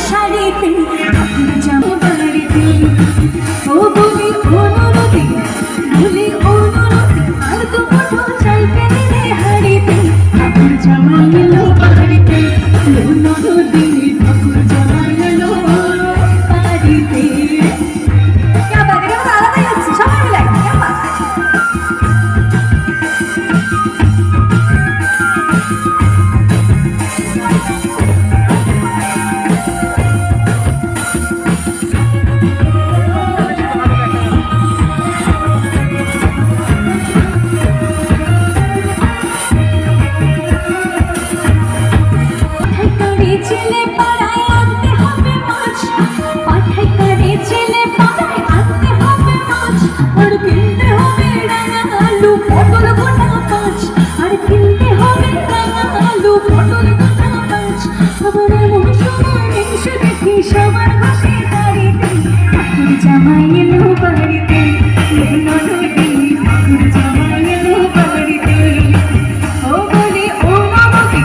শাড়িতে জামা বাড়িতে ও বলি অনুরতি বলি ছেলে পাড়ায় আনতে হবে মাছ। পাঠাই করে ছেলে পাড়ায় আনতে হবে মাছ। আর কিনতে হবে রাঙা আলু, পটল গোটা পাঁচ আর কিনতে হবে রাঙা আলু, পটল গোটা পাঁচ আবার এমন সময় এসে দেখি সবার বসে দাঁড়িয়ে জামাই